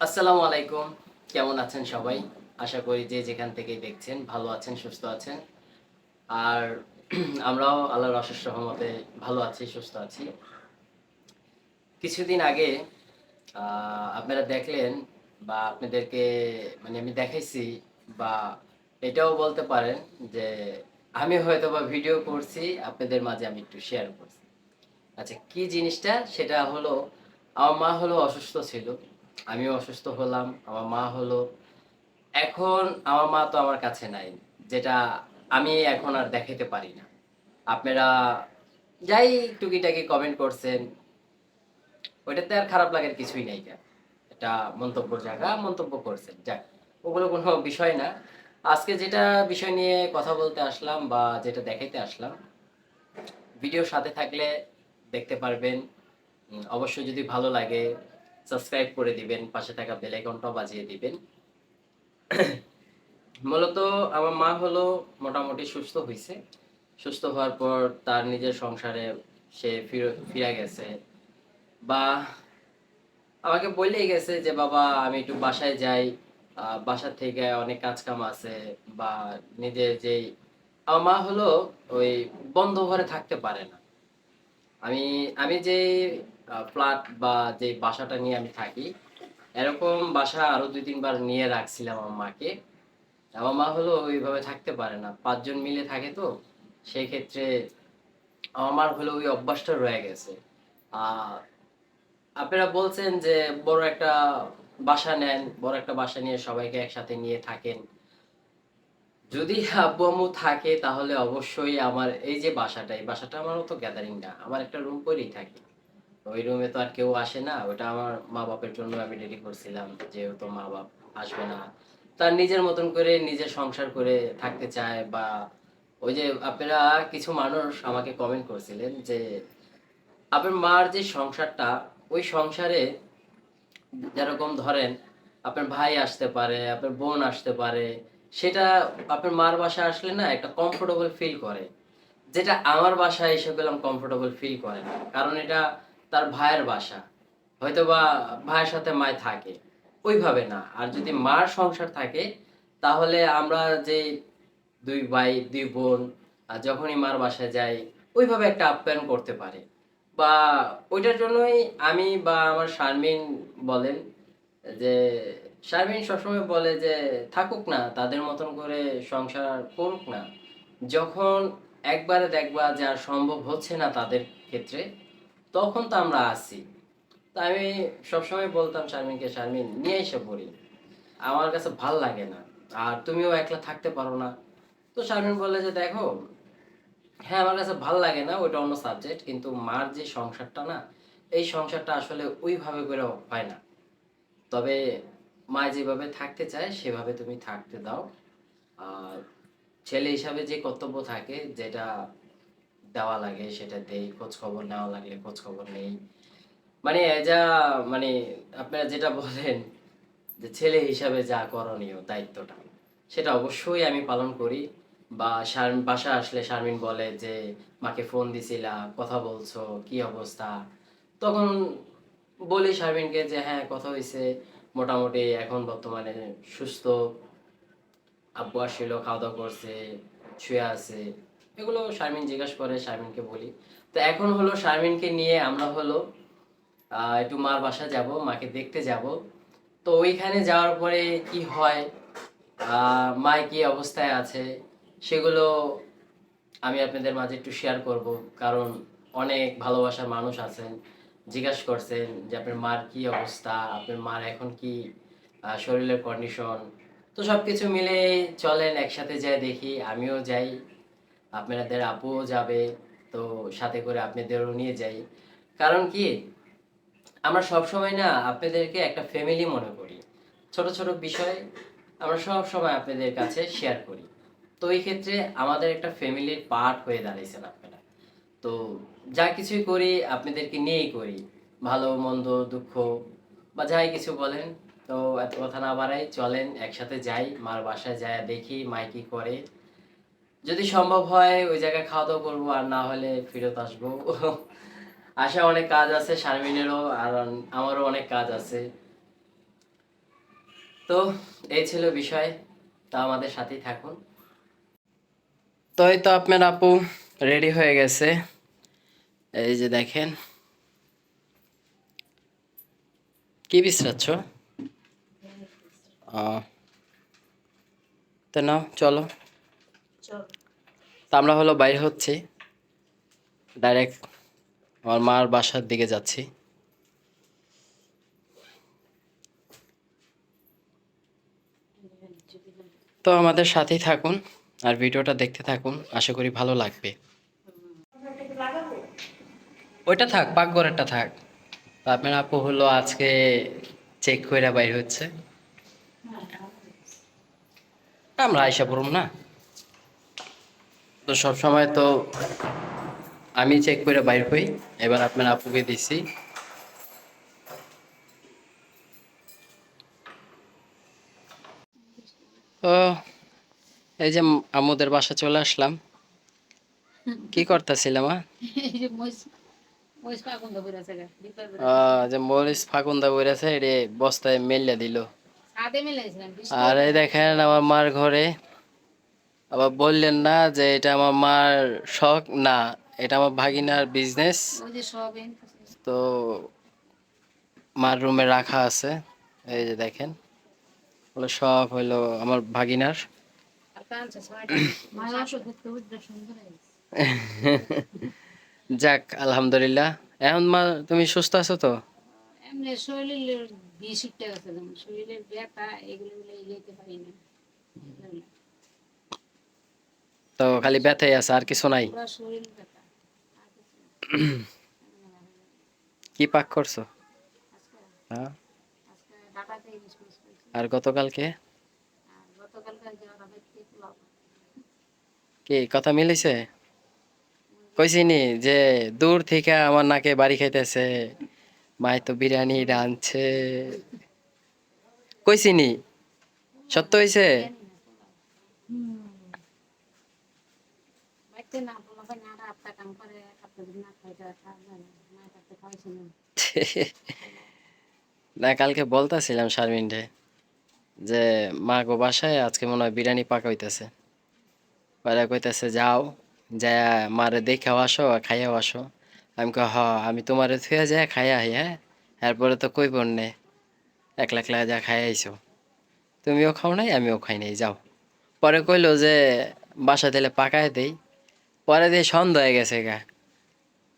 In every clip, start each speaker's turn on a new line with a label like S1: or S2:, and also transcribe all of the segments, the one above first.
S1: আসসালামু আলাইকুম। কেমন আছেন সবাই? আশা করি যে যেখান থেকে দেখছেন, ভালো আছেন, সুস্থ আছেন। আর আমরাও আল্লাহর অশেষ রহমতে ভালো আছি, সুস্থ আছি। কিছুদিন আগে আপনারা দেখলেন বা আপনাদেরকে মানে আমি দেখাইছি বা এটাও বলতে পারেন যে আমি হয়তো বা ভিডিও করছি, আপনাদের মাঝে আমি একটু শেয়ার করছি। আচ্ছা কি জিনিসটা? সেটা হলো, আমার মা হলো অসুস্থ ছিল। আমিও অসুস্থ হলাম, আমার মা হলো। এখন আমার মা তো আমার কাছে নাই, যেটা আমি এখন আর দেখাতে পারি না। আপনারা যাই টুকিটাকি কমেন্ট করছেন ওইটাতে আর খারাপ লাগার কিছুই নাই কেন? এটা মন্তব্যর জায়গা, মন্তব্য করছেন, যাক, ওগুলো কোনো বিষয় না। আজকে যেটা বিষয় নিয়ে কথা বলতে আসলাম বা যেটা দেখাইতে আসলাম ভিডিও সাথে থাকলে দেখতে পারবেন। অবশ্যই যদি ভালো লাগে সাবস্ক্রাইব করে দিবেন, পাশে থাকা বেল আইকনটাও বাজিয়ে দিবেন। মূলত আমার মা হলো মোটামুটি সুস্থ হয়েছে সুস্থ হওয়ার পর তার নিজের সংসারে সে ফিরে- গেছে। বা আমাকে বললেই গেছে যে, বাবা, আমি একটু বাসায় যাই। বাসা থেকে অনেক কাজ কাম আছে। বা নিজের যে আমার মা হলো ওই বন্ধ ঘরে থাকতে পারে না। আমি আমি যে ফ্ল্যাট বা যে বাসাটা নিয়ে আমি থাকি, এরকম বাসা আরও দুই তিনবার নিয়ে রাখছিলাম আমার মাকে আমার মা হলো ওইভাবে থাকতে পারে না, পাঁচজন মিলে থাকে তো, সেই ক্ষেত্রে আমার হলো ওই অভ্যাসটা রয়ে গেছে। আপনারা বলছেন যে বড় একটা বাসা নেন, বড় একটা বাসা নিয়ে সবাইকে একসাথে নিয়ে থাকেন। যদি আব্বু আম্মু থাকে তাহলে অবশ্যই আমার এই যে বাসাটা, এই বাসাটা আমারও তো গ্যাদারিং না, আমার একটা রুম করেই থাকি। ওই রুমে তো আর কেউ আসে না। ওটা আমার মা বাপের জন্য আমি রেডি করছিলাম যেহেতু মা বাপ আসবে না। তার নিজের মতন করে নিজের সংসার করে থাকতে চায় বা ওই যে আপনারা কিছু মানুষ আমাকে কমেন্ট করছিলেন যে আপনার মার যে সংসারটা, ওই সংসারে যেরকম ধরেন আপনার ভাই আসতে পারে, আপনার বোন আসতে পারে, সেটা আপনার মার বাসা আসলে না একটা কমফোর্টেবল ফিল করে। যেটা আমার বাসায় এসে পেলাম কমফোর্টেবল ফিল করে না। কারণ এটা তার ভাইয়ের বাসা। হয়তো বা ভাইয়ের সাথে মায় থাকে। ওইভাবে না। আর যদি মার সংসার থাকে, তাহলে আমরা যে দুই ভাই, দুই বোন যখনই মার বাসায় যাই, ওইভাবে একটা আপ্যায়ন করতে পারে। বা ওইটার জন্যই আমি বা আমার শারমিন বলেন যে, শারমিন সবসময় বলে যে, থাকুক না, তাদের মতন করে সংসার করুক না। যখন একবারে দেখবা যে সম্ভব হচ্ছে না তাদের ক্ষেত্রে তখন তো আমরা আসি তা আমি সবসময় বলতাম শারমিনকে, শারমিন, নিয়ে এসে পড়ি। আমার কাছে ভালো লাগে না। আর তুমিও একলা থাকতে পারো না। তো শারমিন বলে যে, দেখো হ্যাঁ আমার কাছে ভালো লাগে না, ওইটা অন্য সাবজেক্ট কিন্তু মার যে সংসারটা না, এই সংসারটা আসলে ওইভাবে করে হয় না। তবে মা যেভাবে থাকতে চায়, সেভাবে তুমি থাকতে দাও। আর ছেলে হিসাবে যে কর্তব্য থাকে, যেটা দেওয়া লাগে, সেটা দেই খোঁজ খবর নেওয়া লাগলে খোঁজ খবর নেই। মানে যা মানে আপনারা যেটা বলেন যে ছেলে হিসাবে যা করণীয় দায়িত্বটা, সেটা অবশ্যই আমি পালন করি। বা বাসা আসলে শারমিন বলে যে, মাকে ফোন দিছিলা, কথা বলছো, কি অবস্থা? তখন বলি শারমিনকে যে হ্যাঁ কথা হয়েছে মোটামুটি এখন বর্তমানে সুস্থ। আব্বু আসছিল খাওয়া দাওয়া করছে, শুয়ে আছে। এগুলো শারমিন জিজ্ঞাসা করে, শারমিনকে বলি। তো এখন হলো শারমিনকে নিয়ে আমরা হলো একটু মার বাসা যাব, মাকে দেখতে যাব। তো ওইখানে যাওয়ার পরে কি হয় মায় কি অবস্থায় আছে, সেগুলো আমি আপনাদের মাঝে একটু শেয়ার করব। কারণ অনেক ভালোবাসার মানুষ আছেন, জিজ্ঞাসা করছেন যে আপনার মার কি অবস্থা, আপনার মার এখন কি শরীরের কন্ডিশন তো সব কিছু মিলে চলেন, একসাথে যাই দেখি, আমিও যাই। আপনাদের আপুও যাবে, তো সাথে করে আপনাদেরও নিয়ে যাই। কারণ কি, আমরা সব সময় না আপনাদেরকে একটা ফ্যামিলি মনে করি। ছোট ছোট বিষয় আমরা সব সময় আপনাদের কাছে শেয়ার করি। তো এই ক্ষেত্রে আমাদের একটা ফ্যামিলির পার্ট হয়ে দাঁড়িয়েছেন আপনারা। তো যা কিছুই করি, আপনাদেরকে নিয়েই করি। ভালো, মন্দ, দুঃখ বা যাই কিছু বলেন, তো এত কথা না বাড়াই, চলেন একসাথে যাই, মার বাসায় যায় দেখি, মাই কি করে। যদি সম্ভব হয় ওই জায়গায় খাওয়া দাওয়া করব আর না হলে ফেরত আসব। আশা অনেক কাজ আছে শারমিনেরও আর আমারও অনেক কাজ আছে। তো এই ছিল বিষয়। তা আমাদের সাথেই থাকুন। তো এই তো আপনার আপু রেডি হয়ে গেছে। এই যে দেখেন। কি বিশ্রাচ্ছ। ও। তো নাও চলো। তো আমরা হলো বাইরে হচ্ছি। ডাইরেক্ট আমার মার বাসার দিকে যাচ্ছি। তো আমাদের সাথেই থাকুন আর ভিডিওটা দেখতে থাকুন। আশা করি ভালো লাগবে। ওইটা থাক, পাকঘরেরটা থাক। তো আপনার আপু হলো আজকে চেক করে বাইর হচ্ছে। আমরা আইসা পড়ুম না। তো সব সময় তো আমি চেক করে বাইর হই এবার আপনার আপুকে দিছি। তো এই যে আমুদের বাসা চলে আসলাম। কি করতেছিলাম
S2: যে।
S1: যে মরিচ বইরেছে বস্তায় দিল। আর এই দেখেন আমার মার ঘরে আবার বললেন না যে এটা আমার মার শখ না এটা আমার ভাগিনার বিজনেস তো মার রুমে রাখা আছে এই যে দেখেন। ওগুলো সব হইল আমার ভাগিনার। যাক আলহামদুলিল্লাহ। এখন মা তুমি সুস্থ আছো তো?
S2: শরীরের শরীরের ব্যথা এগুলো গুলো ইলাইতে পারি না
S1: তো খালি ব্যথাই আছে, আর কিছু নাই। কি পাক করছ হ্যাঁ। আর গতকালকে। কি, কথা মিলেছে কইছিনি যে দূর থেকে আমার নাকে বাড়ি খাইতেছে, মাই তো বিরিয়ানি রাঁধছে কইছিনি সত্য হইছে
S2: না
S1: কালকে বলতাছিলাম শারমিনরে যে, মা গো বাসায় আজকে মনে হয় বিরিয়ানি পাকা হইতেছে। পরে কইতেছে, যাও যা মারে দেখাও আসো খাইয়াও আসো। আমি কই, হ, আমি তোমারে থুয়ে যায় খাইয়া আই হ্যাঁ? এরপরে তো কই নে, একলা একলা যা খাই আইছো। তুমিও খাও নাই, আমিও খাই নাই, যাও। পরে কইলো যে বাসা দিলে পাকায় দেই। পরে দিয়ে সন্ধ্যা হয়ে গেছে গা।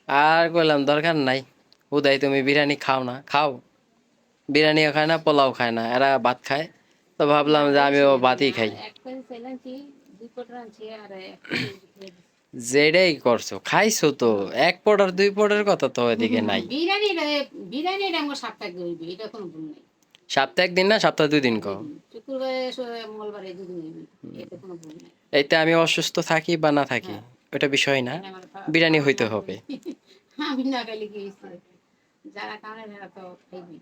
S1: আর কইলাম দরকার নাই। উদয় তুমি বিরিয়ানি খাও না খাও। বিরিয়ানিও খায় না পোলাও খায় না এরা ভাত খায়। তো ভাবলাম যে আমিও ভাতই খাই। যেটাই করছ খাইছো তো। এক পটার দুই পটার কথা তো এদিকে নাই।
S2: সাপ্তাহিক
S1: সপ্তাহে একদিন না সপ্তাহে দুই দিন কো এইতে আমি অসুস্থ থাকি বা না থাকি? ওটা বিষয় না। বিরিয়ানি হইতে হবে।
S2: আমি না খাইলে কি যারা কামড়ে তারা তো খাইবি।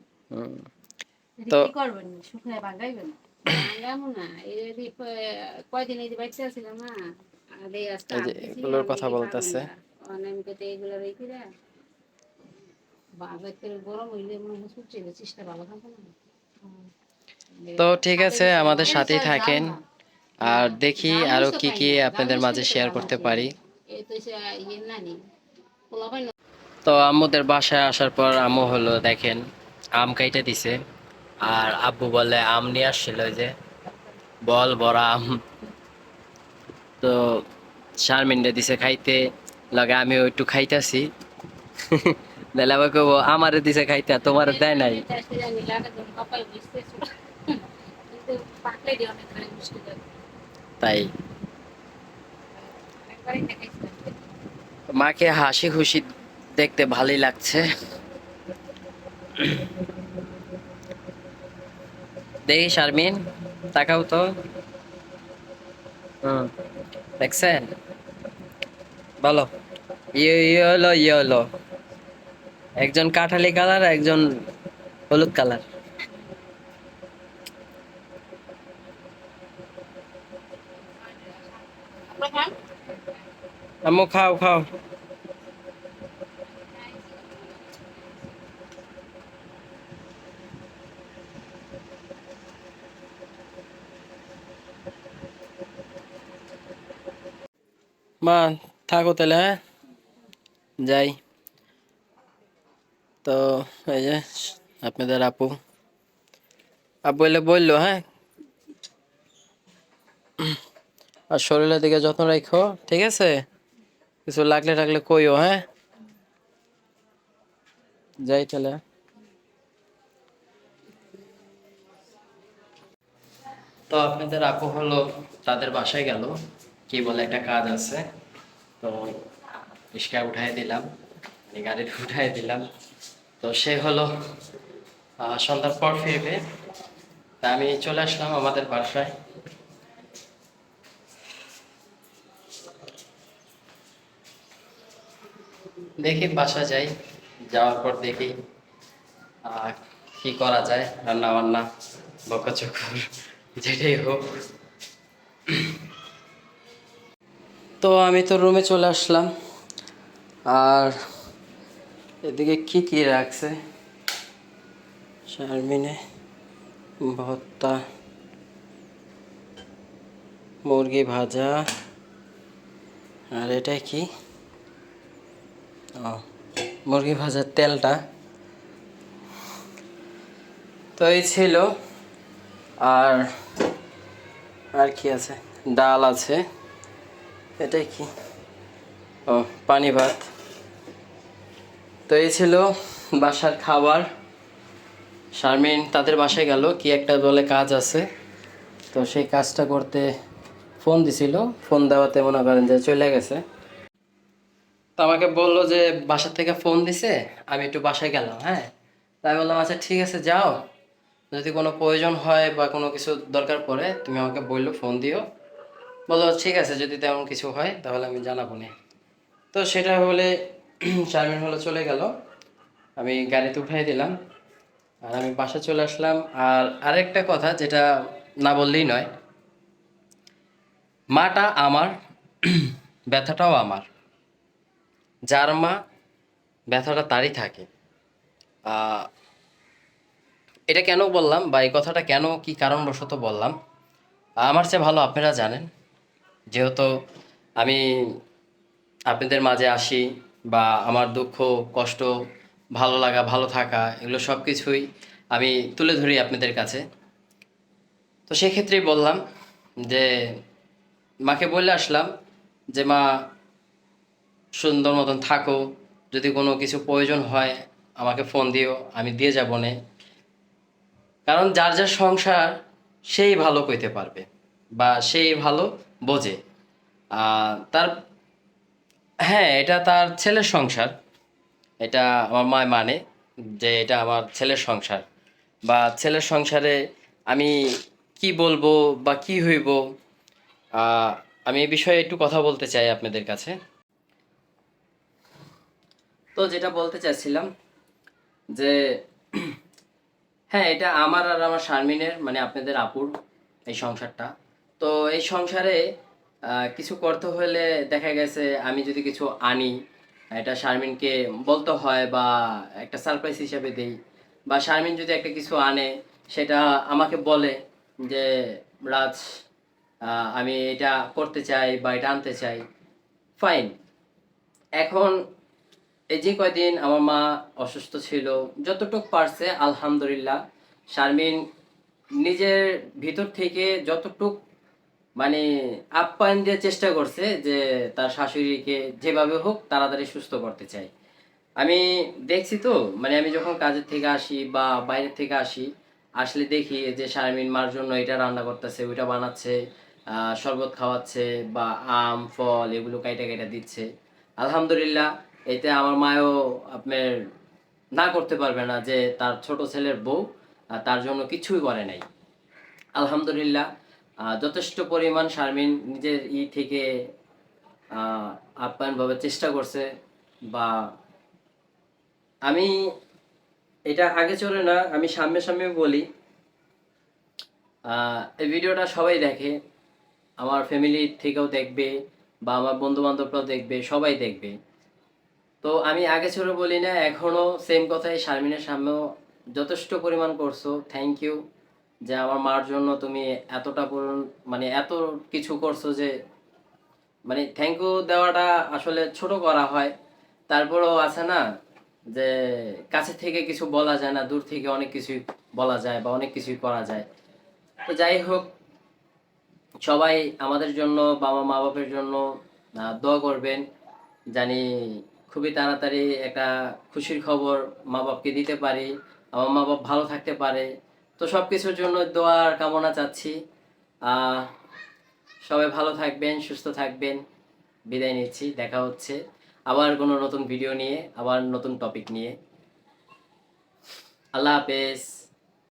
S2: তো
S1: তো-
S2: কি করবেন শুকনো ভাঙাইবেন ভাঙামো না এই কয়দিন এই যে বাচ্চা ছিলাম না আর এই আজকে
S1: এই যে
S2: আনতেছি,
S1: এগুলোর কথা বলতেছে।
S2: ভাঙা। অনেক এগুলো রেখে দেয় বাজার গরম হইলে মনে হয় চেষ্টা ভালো থাকবে না।
S1: তো ঠিক আছে আমাদের সাথেই থাকেন। আর দেখি আরও কি কি আপনাদের মাঝে শেয়ার করতে পারি।
S2: তো ইয়ে
S1: তো আম্মুদের বাসায় আসার পর আম্মু হলো দেখেন আম কাইটে দিছে। আর আব্বু বলে আম নিয়ে আসছিল ওই যে বল বড় আম। তো শারমিনটা দিছে খাইতে। লাগে আমি একটু খাইতেছি। নাহলে আবার কব আমারে দিছে খাইতে তোমার দেয় নাই।
S2: পাকলে দিয়ে অনেক লাগে
S1: তাই। মাকে হাসি খুশি দেখতে ভালোই লাগছে। দেখি শারমিন তাকাও তো। হুম। দেখছেন? বলো। ইয়ে ইয়ে হলো ইয়ে হলো। একজন কাঠালি কালার একজন হলুদ কালার। अम्मू खाओ खाओ মা থাকো তাহলে হ্যাঁ যাই তো এই যে আপনাদের আপু আপু এলে বললো হ্যাঁ আর শরীরের দিকে যত্ন রাখো, ঠিক আছে? কিছু লাগলে টাগলে কইও হ্যাঁ? যাই তাহলে। তো আপনাদের আপু হলো তাদের বাসায় গেল, কি বলে একটা কাজ আছে। তো রিক্সা উঠাই দিলাম মানে গাড়িতে উঠাই দিলাম। তো সে হলো সন্ধ্যার পর ফিরবে। তা আমি চলে আসলাম আমাদের বাসায়। দেখি বাসা যাই, যাওয়ার পর দেখি কি করা যায় রান্না বান্না বকাচকর, যেটাই হোক। তো আমি তো রুমে চলে আসলাম। আর এদিকে কি কি রাখছে? শারমিনে ভর্তা, মুরগি ভাজা। আর এটা কি? মুরগি ভাজার তেলটা। তো এই ছিল। আর আর কি আছে? ডাল আছে। এটাই কি? ও, পানি ভাত। তো এই ছিল বাসার খাবার। শারমিন তাদের বাসায় গেল, কি একটা বলে কাজ আছে। তো সেই কাজটা করতে ফোন দিছিল। ফোন দেওয়াতে মনে করেন যে চলে গেছে। তো আমাকে বলল যে বাসা থেকে ফোন দিছে, আমি একটু বাসায় গেলাম হ্যাঁ? তাই বললাম আচ্ছা ঠিক আছে, যাও। যদি কোনো প্রয়োজন হয় বা কোনো কিছু দরকার পড়ে, তুমি আমাকে বলল ফোন দিও। বলল, ঠিক আছে, যদি তেমন কিছু হয়, তাহলে আমি জানাব না। তো সেটা বলে চারমিন হলো চলে গেল। আমি গাড়িতে উঠাই দিলাম, আর আমি বাসা চলে আসলাম। আর আরেকটা কথা, যেটা না বললেই নয়, মাটা আমার, ব্যথাটাও আমার। যার মা ব্যথাটা তারই থাকে। এটা কেন বললাম বা এই কথাটা কেন কি কারণবশত বললাম, আমার চেয়ে ভালো আপনারা জানেন। যেহেতু আমি আপনাদের মাঝে আসি বা আমার দুঃখ, কষ্ট, ভালো লাগা, ভালো থাকা এগুলো সব কিছুই আমি তুলে ধরি আপনাদের কাছে। তো সেক্ষেত্রেই বললাম যে, মাকে বলে আসলাম যে, মা সুন্দর মতন থাকো। যদি কোনো কিছু প্রয়োজন হয়, আমাকে ফোন দিও, আমি দিয়ে যাব নে। কারণ যার যার সংসার, সেই ভালো কইতে পারবে বা সেই ভালো বোঝে। তার হ্যাঁ এটা তার ছেলের সংসার। এটা আমার মা মানে যে এটা আমার ছেলের সংসার। বা ছেলের সংসারে আমি কি বলব বা কি হইব আমি এই বিষয়ে একটু কথা বলতে চাই আপনাদের কাছে। তো যেটা বলতে চাচ্ছিলাম যে হ্যাঁ এটা আমার আর আমার শারমিনের মানে আপনাদের আপুর এই সংসারটা। তো এই সংসারে কিছু করতে হলে দেখা গেছে আমি যদি কিছু আনি, এটা শারমিনকে বলতে হয় বা একটা সারপ্রাইজ হিসাবে দেই। বা শারমিন যদি একটা কিছু আনে, সেটা আমাকে বলে যে, রাজ আমি এটা করতে চাই বা এটা আনতে চাই। ফাইন এখন এই যে কয়দিন আমার মা অসুস্থ ছিল, যতটুক পারছে, আলহামদুলিল্লাহ। শারমিন নিজের ভিতর থেকে যতটুক মানে আপ্যায়ন দিয়ে চেষ্টা করছে যে তার শাশুড়িকে যেভাবে হোক তাড়াতাড়ি সুস্থ করতে চাই। আমি দেখছি তো মানে আমি যখন কাজের থেকে আসি বা বাইরের থেকে আসি, আসলে দেখি যে শারমিন মার জন্য এটা রান্না করতেছে, ওইটা বানাচ্ছে শরবত খাওয়াচ্ছে বা আম, ফল এগুলো কাইটা কাইটা দিচ্ছে। আলহামদুলিল্লাহ এতে আমার মায়ও আপনার না করতে পারবে না যে তার ছোট ছেলের বউ তার জন্য কিছুই করে নাই। আলহামদুলিল্লাহ যথেষ্ট পরিমাণ শারমিন নিজের ই থেকে আপ্যায়নভাবে চেষ্টা করছে বা আমি এটা আগে চলে না, আমি সামনে সামনে বলি। এই ভিডিওটা সবাই দেখে, আমার ফ্যামিলি থেকেও দেখবে বা আমার বন্ধু বান্ধবরাও দেখবে, সবাই দেখবে। তো আমি আগে ছোট বলি না, এখনও সেম কথাই শারমিনের সামনেও যথেষ্ট পরিমাণ করছ। থ্যাংক ইউ যে আমার মার জন্য তুমি এতটা পরিমাণ মানে এত কিছু করছ যে মানে থ্যাংক ইউ দেওয়াটা আসলে ছোট করা হয়। তারপরেও আছে না যে, কাছে থেকে কিছু বলা যায় না, দূর থেকে অনেক কিছুই বলা যায় বা অনেক কিছুই করা যায়। তো যাই হোক, সবাই আমাদের জন্য বাবা মা বাপের জন্য দোয়া করবেন। জানি খুবই তাড়াতাড়ি একটা খুশির খবর মা বাপকে দিতে পারি, আমার মা বাপ ভালো থাকতে পারে। তো সব কিছুর জন্য দোয়ার কামনা চাচ্ছি। সবাই ভালো থাকবেন, সুস্থ থাকবেন। বিদায় নিচ্ছি, দেখা হচ্ছে আবার কোনো নতুন ভিডিও নিয়ে, আবার নতুন টপিক নিয়ে। আল্লাহ হাফেজ।